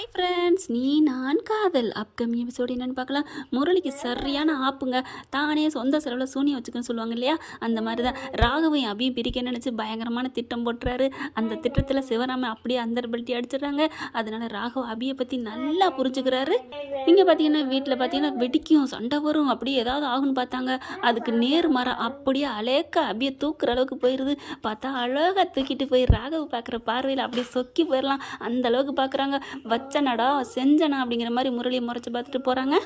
Hi friends நீ நான் காதல். அப்கமிங் எபிசோடு என்னென்னு பார்க்கலாம். முரளிக்கு சரியான ஆப்புங்க. தானே சொந்த செலவில் சூனியம் வச்சுக்கன்னு சொல்லுவாங்க இல்லையா? அந்த மாதிரி தான் ராகவையும் அபியும் பிரிக்க நினச்சி பயங்கரமான திட்டம் போட்டுறாரு. அந்த திட்டத்தில் சிவராம அப்படியே அந்தர்பல்ட்டி அடிச்சிடுறாங்க. அதனால ராகவ் அபியை பற்றி நல்லா புரிஞ்சுக்கிறாரு. இங்கே பார்த்தீங்கன்னா வீட்டில் பார்த்தீங்கன்னா வெடிக்கும் சண்டை வரும். அப்படியே ஏதாவது ஆகும்னு பார்த்தாங்க. அதுக்கு நேர் மரம் அப்படியே அழேக்க அபியை தூக்குற அளவுக்கு போயிடுது பார்த்தா அழகாக தூக்கிட்டு போய் ராகவ் பார்க்குற பார்வையில் அப்படியே சொக்கி போயிடலாம் அந்த அளவுக்கு பார்க்குறாங்க. வச்சனடா செஞ்சனா அப்படிங்கிற மாதிரி முரளியை முறைச்சி பார்த்துட்டு போகிறாங்க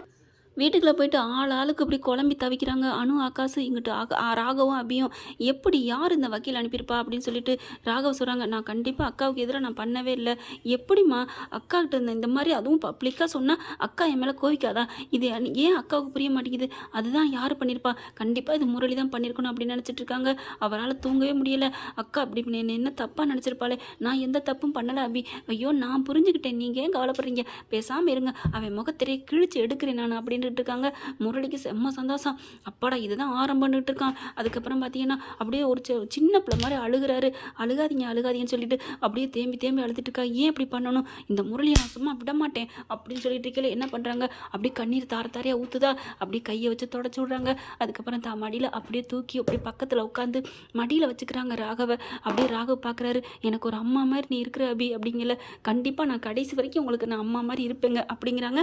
வீட்டுக்குள்ளே போயிட்டு ஆள் ஆளுக்கு இப்படி குழம்பி தவிக்கிறாங்க. அனு ஆகாசு இங்கிட்டு ராகவும் அபியும் எப்படி யார் இந்த வக்கீல் அனுப்பியிருப்பா? அப்படின்னு சொல்லிட்டு ராகவ் சொல்கிறாங்க நான் கண்டிப்பாக அக்காவுக்கு எதிராக நான் பண்ணவே இல்லை. எப்படிம்மா அக்காக்கிட்ட இந்த இந்த மாதிரி அதுவும் பப்ளிக்காக சொன்னால் அக்கா என் மேலே கோவிக்காதா? இது ஏன் அக்காவுக்கு புரிய மாட்டேங்குது? அதுதான் யார் பண்ணியிருப்பா? கண்டிப்பாக இது முரளி தான் பண்ணியிருக்கணும் அப்படின்னு நினச்சிட்டு இருக்காங்க. அவரால் தூங்கவே முடியல. அக்கா அப்படி என்ன என்ன தப்பாக நினச்சிருப்பாளே? நான் எந்த தப்பும் பண்ணலை அபி. ஐயோ நான் புரிஞ்சுக்கிட்டேன். நீங்கள் ஏன் கவலைப்படுறீங்க? பேசாமல் இருங்க. அவன் முகத்திரையை கிழிச்சு எடுக்கிறேன் நான் அப்படின்னு அப்படின்ட்டு இருக்காங்க முரளிக்கு செம்ம சந்தோஷம். அப்பாடா இதுதான் ஆரம்பம்னுட்டு இருக்கான் அதுக்கப்புறம் பார்த்தீங்கன்னா அப்படியே ஒரு சின்ன பிள்ளை மாதிரி அழுகுறாரு. அழுகாதீங்க அழுகாதீங்கன்னு சொல்லிட்டு அப்படியே தேம்பி தேம்பி அழுதுட்டு இருக்கா ஏன் இப்படி பண்ணணும்? இந்த முரளியை நான் சும்மா விட மாட்டேன் அப்படின்னு சொல்லிட்டு இருக்கல என்ன பண்ணுறாங்க அப்படியே கண்ணீர் தார தாரையாக ஊற்றுதா அப்படியே கையை வச்சு தொடச்சி விட்றாங்க. அதுக்கப்புறம் தான் மடியில் அப்படியே தூக்கி அப்படியே பக்கத்தில் உட்காந்து மடியில் வச்சுக்கிறாங்க ராகவ. அப்படியே ராகவ் பார்க்குறாரு எனக்கு ஒரு அம்மா மாதிரி நீ இருக்கிற அபி அப்படிங்கல. கண்டிப்பாக நான் கடைசி வரைக்கும் உங்களுக்கு நான் அம்மா மாதிரி இருப்பேங்க அப்படிங்கிறாங்க.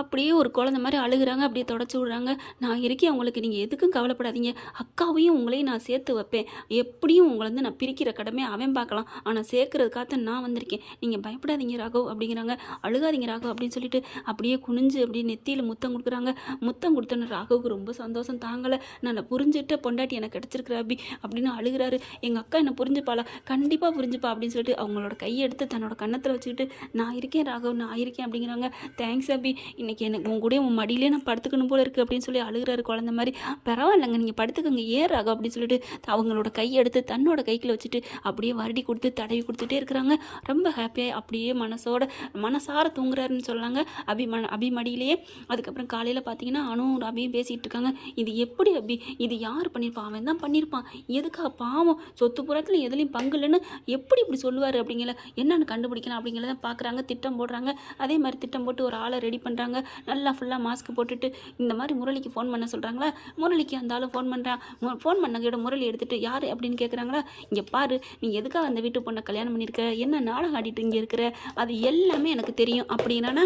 அப்படியே ஒரு குழந்தை மாதிரி அழுகுறாங்க அப்படியே தொடச்சி விடுறாங்க. நான் இருக்கேன் உங்களுக்கு நீங்கள் எதுக்கும் கவலைப்படாதீங்க. அக்காவையும் உங்களையும் நான் சேர்த்து வைப்பேன். எப்படியும் உங்களை வந்து நான் பிரிக்கிற கடமை அவன் பார்க்கலாம். ஆனால் சேர்க்கறதுக்காக நான் வந்திருக்கேன். நீங்கள் பயப்படாதீங்க ராகவ் அப்படிங்கிறாங்க. அழுகாதீங்க ராகவ் அப்படின்னு சொல்லிட்டு அப்படியே குனிஞ்சு அப்படியே நெத்தியில் முத்தம் கொடுக்குறாங்க. முத்தம் கொடுத்தோன்னு ராகவுக்கு ரொம்ப சந்தோஷம். தாங்கலை. நான் புரிஞ்சுட்ட பொண்டாட்டி எனக்கு கிடச்சிருக்கிற அபி அப்படின்னு அழுகுறாரு. எங்கள் அக்கா என்னை புரிஞ்சுப்பாளா? கண்டிப்பாக புரிஞ்சுப்பா அப்படின்னு சொல்லிட்டு அவங்களோட கையை எடுத்து தன்னோட கன்னத்தில் வச்சுக்கிட்டு நான் இருக்கேன் ராகவ் நான் இருக்கேன் அப்படிங்கிறாங்க. தேங்க்ஸ் அபி. இன்னைக்கு எனக்கு உங்க கூட உன் மடியிலே நான் படுத்துக்கணும் போல இருக்குது அப்படின்னு சொல்லி அழுகிறாரு குழந்த மாதிரி. பரவாயில்லைங்க நீங்கள் படுத்துக்கங்க ஏறாக அப்படின்னு சொல்லிட்டு அவங்களோட கையை எடுத்து தன்னோட கைக்கில் வச்சுட்டு அப்படியே வருடி கொடுத்து தடவி கொடுத்துட்டே இருக்கிறாங்க. ரொம்ப ஹாப்பியாக அப்படியே மனசோட மனசார தூங்குறாருன்னு சொல்லாங்க. அபி அபிமடியிலேயே அதுக்கப்புறம் காலையில் பார்த்தீங்கன்னா அணு அபியும் பேசிகிட்டு இருக்காங்க. இது எப்படி அபி இது யார் பண்ணியிருப்பான் அவன் தான் பண்ணியிருப்பான் எதுக்கா பாவம்? சொத்து புறத்தில் எதுலேயும் பங்கு இல்லைன்னு எப்படி இப்படி சொல்லுவார் அப்படிங்கிற என்னென்னு கண்டுபிடிக்கலாம் அப்படிங்கிறத பார்க்குறாங்க திட்டம் போடுறாங்க. அதே மாதிரி திட்டம் போட்டு ஒரு ஆளை ரெடி பண்ணுறாங்க நல்லா ஃபுல்லாக மாஸ்க் போட்டு போட்டுட்டு இந்த மாதிரி முரளிக்கு ஃபோன் பண்ண சொல்கிறாங்களா முரளிக்கு அந்த ஆள் ஃபோன் பண்ணுறான் ஃபோன் பண்ண முரளி எடுத்துட்டு யார்? அப்படின்னு கேட்குறாங்களா இங்கே பாரு நீ எதுக்காக அந்த வீட்டு பொண்ணை கல்யாணம் பண்ணியிருக்க? என்ன நாடகம் ஆடிட்டு இங்கே இருக்கிற? அது எல்லாமே எனக்கு தெரியும். அப்படின்னா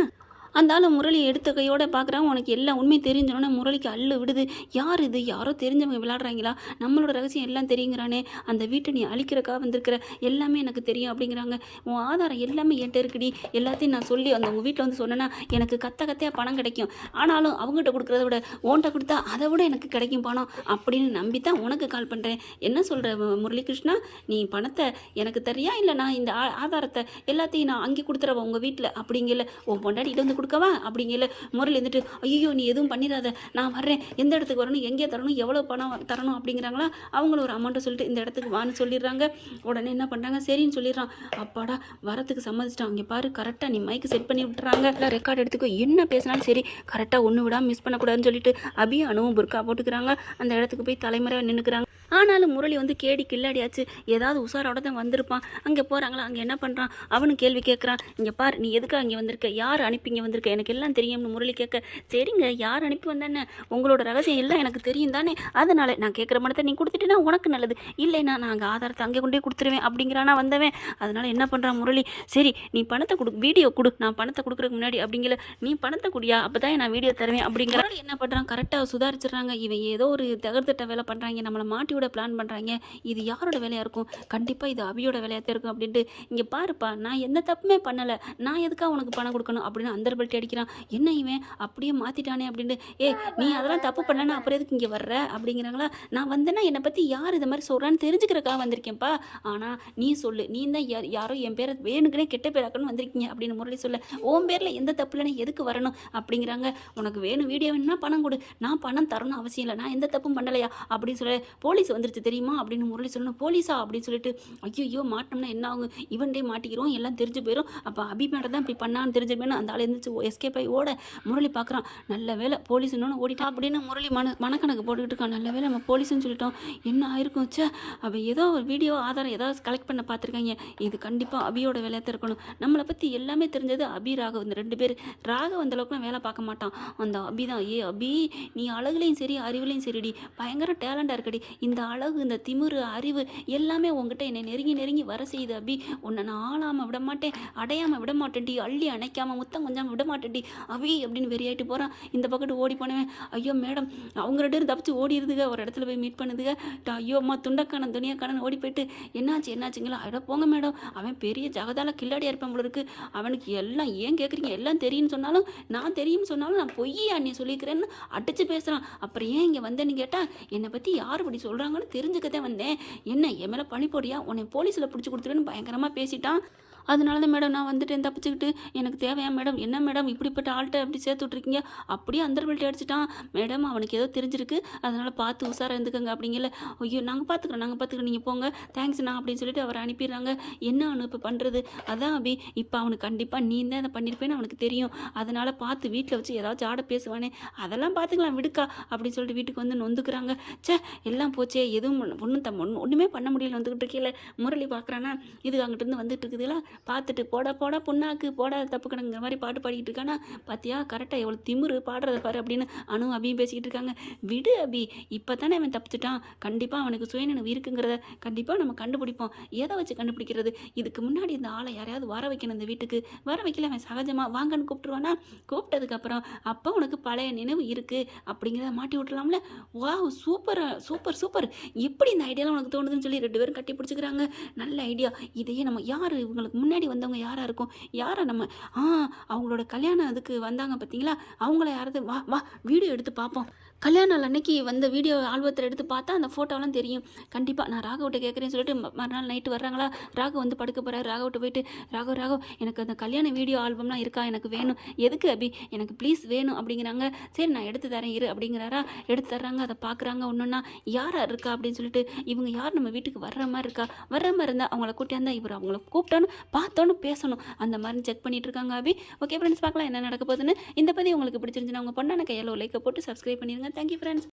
அந்த ஆள் முரளி எடுத்த கையோட பார்க்குறாங்க உனக்கு எல்லா உண்மை தெரிஞ்சோன்னே முரளிக்கு அள்ளு விடுது. யார் இது? யாரோ தெரிஞ்சவங்க விளாடுறாங்களா நம்மளோட ரகசியம் எல்லாம் தெரியுங்கிறானே. அந்த வீட்டை நீ அழிக்கிறக்கா வந்திருக்கிற. எல்லாமே எனக்கு தெரியும் அப்படிங்கிறாங்க. உன் ஆதாரம் எல்லாமே என்கிட்ட இருக்குடி. எல்லாத்தையும் நான் சொல்லி அந்த உங்கள் வீட்டில் வந்து சொன்னேன்னா எனக்கு கத்த கத்தையாக பணம் கிடைக்கும். ஆனாலும் அவங்ககிட்ட கொடுக்குறத விட ஓன்ட்ட கொடுத்தா அதை விட எனக்கு கிடைக்கும் பணம் அப்படின்னு நம்பி தான் உனக்கு கால் பண்ணுறேன் என்ன சொல்கிற முரளிகிருஷ்ணா? நீ பணத்தை எனக்கு தெரியா இல்லை நான் இந்த ஆ- ஆதாரத்தை எல்லாத்தையும் நான் அங்கே கொடுத்துறவா உங்கள் வீட்டில் அப்படிங்கல. உன் பொண்டாட்டிகிட்ட வந்து கொடு கொடுக்கவா? அப்படிங்கல முரளி இருந்துட்டு ஐயோ நீ எதுவும் பண்ணிடாத நான் வர்றேன். எந்த இடத்துக்கு வரணும்? எங்கே தரணும்? எவ்வளோ பணம் தரணும்? அப்படிங்கிறாங்களா? அவங்களும் ஒரு அமௌண்ட்டை சொல்லிட்டு இந்த இடத்துக்கு வான்னு சொல்லிடுறாங்க. உடனே என்ன பண்ணுறாங்க சரின்னு சொல்லிடுறான். அப்பாடா வரத்துக்கு சம்மதிச்சிட்டான். இங்கே பாரு கரெக்டாக நீ மைக்கு செட் பண்ணி விட்டுறாங்க. ரெக்கார்ட் எடுத்துக்கோ. என்ன பேசினாலும் சரி கரெக்டாக ஒன்று விடாமல் மிஸ் பண்ணக்கூடாதுன்னு சொல்லிட்டு அபி அணுவும் புர்கா போட்டுக்கிறாங்க. அந்த இடத்துக்கு போய் தலைமுறை நின்றுக்கிறாங்க ஆனாலும் முரளி வந்து கேடி கில்லாடியாச்சு. ஏதாவது உஷாரோட தான் வந்திருப்பான். அங்கே போகிறாங்களா அங்கே என்ன பண்ணுறான் அவனும் கேள்வி கேட்குறான் இங்கே பார் நீ எதுக்காக இங்கே வந்திருக்க? யார் அனுப்பி இங்கே வந்திருக்க? எனக்கு எல்லாம் தெரியும்னு முரளி கேட்க சரிங்க யார் அனுப்பி வந்தானே உங்களோட ரகசியம் எல்லாம் எனக்கு தெரியும் தானே? அதனால் நான் கேட்குற மனத்தை நீ கொடுத்துட்டேன்னா உனக்கு நல்லது. இல்லைன்னா நான் அங்கே ஆதாரத்தை அங்கே கொண்டே கொடுத்துருவேன் அப்படிங்கிறானா வந்தவன். அதனால் என்ன பண்ணுறான் முரளி? சரி நீ பணத்தை கொடு வீடியோ கொடு. நான் பணத்தை கொடுக்குறதுக்கு முன்னாடி அப்படிங்கிற நீ பணத்தை குடியா? அப்போ தான் நான் வீடியோ தருவேன். அப்படிங்கிற என்ன பண்ணுறான் கரெக்டாக சுதாரிச்சிடுறாங்க. இவன் ஏதோ ஒரு தகர்த்திட்ட வேலை பண்ணுறாங்க நம்மளை மாட்டி விட பிளான் பண்ணுறாங்க இது யாரோட வேலையாக இருக்கும்? கண்டிப்பாக இது அபியோட வேலையாக தான் இருக்கும் அப்படின்ட்டு இங்கே பாருப்பா நான் எந்த தப்புமே பண்ணலை. நான் எதுக்காக உனக்கு பணம் கொடுக்கணும்? அப்படின்னு அந்தர்பல்ட்டி அடிக்கிறான். என்ன இவன்? அப்படியே மாற்றிட்டானே அப்படின்ட்டு. ஏ நீ அதெல்லாம் தப்பு பண்ணனா அப்புறம் எதுக்கு இங்கே வர்ற? அப்படிங்கிறாங்களா? நான் வந்தேன்னா என்னை பற்றி யார் இது மாதிரி சொல்கிறான்னு தெரிஞ்சுக்கிறக்காக வந்திருக்கேன்ப்பா. ஆனால் நீ சொல்லு. நீ தான் யார் யாரோ என் பேரை வேணுக்குனே கெட்ட பேராக்கணும் வந்திருக்கீங்க அப்படின்னு முரளி சொல்ல. உன் பேரில் எந்த தப்பு இல்லைன்னு எதுக்கு வரணும்? அப்படிங்கிறாங்க. உனக்கு வேணும் வீடியோ வேணும்னா பணம் கொடு. நான் பணம் தரணும் அவசியம் இல்லை. நான் எந்த தப்பும் பண்ணலையா? அப்படின்னு சொல்ல. போலீஸ் போலீஸ் வந்துருச்சு தெரியுமா அப்படின்னு முரளி சொல்லணும். போலீஸா? அப்படின்னு சொல்லிட்டு ஐயோ மாட்டோம்னா என்ன ஆகும்? இவன்டே மாட்டிக்கிறோம் எல்லாம் தெரிஞ்சு போயிடும் அப்போ அபி மேடம் தான் இப்படி பண்ணான்னு தெரிஞ்சு போயிடும் அந்த ஆள் இருந்துச்சு எஸ்கேப் ஆகி ஓட. முரளி பார்க்குறான் நல்ல வேலை போலீஸ் இன்னொன்று ஓடிட்டா? அப்படின்னு முரளி மன மனக்கணக்கு போட்டுக்கிட்டு இருக்கான். நல்ல வேலை நம்ம போலீஸ்னு சொல்லிட்டோம். என்ன ஆயிருக்கும்? ச்சே அவள் ஏதோ ஒரு வீடியோ ஆதாரம் ஏதாவது கலெக்ட் பண்ண பார்த்துருக்காங்க. இது கண்டிப்பாக அபியோட வேலையாக தான் இருக்கணும். நம்மளை பற்றி எல்லாமே தெரிஞ்சது அபி ராகவ். இந்த ரெண்டு பேர். ராகவ் அந்த அளவுக்குலாம் வேலை பார்க்க மாட்டான். அந்த அபி தான் ஏ அபி நீ அழகுலையும் சரி அறிவுலையும் சரிடி. பயங்கர டேலண்டாக இருக்கடி. இந்த அழகு இந்த திமிரு அறிவு எல்லாமே உங்ககிட்ட என்னை நெருங்கி நெருங்கி வர செய்யுது அபி. உன்னை நான் ஆளாமல் விட மாட்டேன் அடையாமல் விட மாட்டேன்டி அள்ளி அணைக்காமல் முத்தம் கொஞ்சம் விட மாட்டேன்டி அபி அப்படின்னு வெறியாயிட்டு போகிறான் இந்த பக்கத்து ஓடி போனவன் ஐயோ மேடம் அவங்க ரெண்டு பேரும் தப்பிச்சு ஓடிடுதுங்க ஒரு இடத்துல போய் மீட் பண்ணுதுங்க ஐயோ அம்மா துண்டக்கானன் துணியாக்கானன் ஓடி போயிட்டு என்னாச்சு என்னாச்சுங்களா? அட போங்க மேடம் அவன் பெரிய ஜகதால கில்லாடியாக இருப்பான் போல இருக்கு. அவனுக்கு எல்லாம் ஏன் கேட்குறீங்க எல்லாம் தெரியும்னு சொன்னாலும் நான் தெரியும்னு சொன்னாலும் நான் பொய்யா நீ சொல்லிக்கிறேன்னு அடிச்சு பேசுகிறான் அப்புறம் ஏன் இங்கே வந்தேன்னு கேட்டால் என்னை பற்றி யார் இப்படி சொல்கிறாங்கன்னு தெரிஞ்சுக்கதே வந்தேன். என்ன என் மேலே பழி போடியா உன்னை போலீஸில் பிடிச்சி கொடுத்துருன்னு பயங்கரமாக பேசிட்டான். அதனால தான் மேடம் நான் வந்துட்டு தப்பிச்சுக்கிட்டு. எனக்கு தேவையா மேடம்? என்ன மேடம்? இப்படிப்பட்ட ஆள்கிட்ட அப்படி சேர்த்து விட்ருக்கீங்க அப்படியே அந்தர்பல்ட்டி அடிச்சிட்டான். மேடம் அவனுக்கு ஏதோ தெரிஞ்சிருக்கு. அதனால் பார்த்து உஷாராக இருந்துக்கங்க அப்படிங்கல. ஐயோ நாங்கள் பார்த்துக்குறோம் நாங்கள் பார்த்துக்குறோம். நீங்கள் போங்க. தேங்க்ஸ்ண்ணா அப்படின்னு சொல்லிட்டு அவரை அனுப்பிடுறாங்க. என்ன அவனு இப்போ பண்ணுறது அதான் அபி இப்போ அவனுக்கு கண்டிப்பாக நீ தான் அதை பண்ணியிருப்பேன்னு அவனுக்கு தெரியும். அதனால் பார்த்து வீட்டில் வச்சு ஏதாச்சும் ஆட பேசுவானே. அதெல்லாம் பார்த்துக்கலாம் விடுக்கா அப்படின்னு சொல்லிட்டு வீட்டுக்கு வந்து நொந்துக்கிறாங்க. ச்சே எல்லாம் போச்சே. எதுவும் ஒன்றும் தம் ஒன்று ஒன்றுமே பண்ண முடியல. வந்துக்கிட்டு இருக்கீல முரளி பார்க்குறானா இது அங்கிட்டேருந்து வந்துட்டு இருக்குதுல. பார்த்துட்டு போடா போடா புண்ணாக்கு போட தப்பு கணக்குங்கிற மாதிரி பாட்டு பாடிக்கிட்டு இருக்கானா. பார்த்தியா கரெக்டாக எவ்வளோ திமுரு பாடுறத பாரு அப்படின்னு அனு அபியும் பேசிக்கிட்டு இருக்காங்க. விடு அபி. இப்போ தானே அவன் தப்பிச்சிட்டான். கண்டிப்பாக அவனுக்கு சுயநினைவு இருக்குங்கிறத கண்டிப்பாக நம்ம கண்டுபிடிப்போம். எதை வச்சு கண்டுபிடிக்கிறது? இதுக்கு முன்னாடி இந்த ஆளை யாரையாவது வர வைக்கணும் இந்த வீட்டுக்கு. வர வைக்கல அவன் சகஜமாக வாங்கன்னு கூப்பிட்டுருவானா? கூப்பிட்டதுக்கப்புறம் அப்போ உனக்கு பழைய நினைவு இருக்குது அப்படிங்கிறத மாட்டி விட்டுலாம்ல வாவ் சூப்பர் சூப்பர் சூப்பர். எப்படி இந்த ஐடியாலாம் உனக்கு தோணுதுன்னு சொல்லி ரெண்டு பேரும் கட்டி பிடிச்சிக்கிறாங்க. நல்ல ஐடியா இதையே நம்ம யார் இவங்களுக்கு முன்னாடி வந்தவங்க யாராக இருக்கும்? யாரை நம்ம? ஆ அவங்களோட கல்யாணம் அதுக்கு வந்தாங்க பார்த்தீங்களா அவங்கள யாராவது வா வா வீடியோ எடுத்து பார்ப்போம் கல்யாண நாள் அன்னைக்கு வந்த வீடியோ ஆல்பத்தில் எடுத்து பார்த்தா அந்த ஃபோட்டோலாம் தெரியும். கண்டிப்பாக நான் ராகவிட்ட கேட்குறேன்னு சொல்லிட்டு மறுநாள் நைட்டு வர்றாங்களா? ராகவ் வந்து படுக்க போகிறாரு ராகவிட்ட போயிட்டு ராகவ் ராகவ் எனக்கு அந்த கல்யாண வீடியோ ஆல்பம்லாம் இருக்கா? எனக்கு வேணும். எதுக்கு அபி? எனக்கு ப்ளீஸ் வேணும். அப்படிங்கிறாங்க. சரி நான் எடுத்து தரேன் இரு. அப்படிங்கிறாரா. எடுத்து தர்றாங்க அதை பார்க்குறாங்க ஒன்றுன்னா யாராக இருக்கா? அப்படின்னு சொல்லிட்டு இவங்க யார்? நம்ம வீட்டுக்கு வர்ற மாதிரி இருக்கா? வர்ற மாதிரி இருந்தால் அவங்கள கூட்டியாந்தா இவர் அவங்கள கூப்பிட்டாலும் பார்த்தோன்னு பேசணும். அந்த மாதிரி செக் பண்ணிட்டு இருக்காங்க அபி. ஓகே ஃப்ரெண்ட்ஸ் பார்க்கலாம் என்ன நடக்க போகுதுன்னு. இந்த பதிவு உங்களுக்கு பிடிச்சிருந்துச்சுன்னா உங்கள் பொண்ணான கையில் லைக்கை போட்டு சப்ஸ்கிரைப் பண்ணிடுங்க. Thank you friends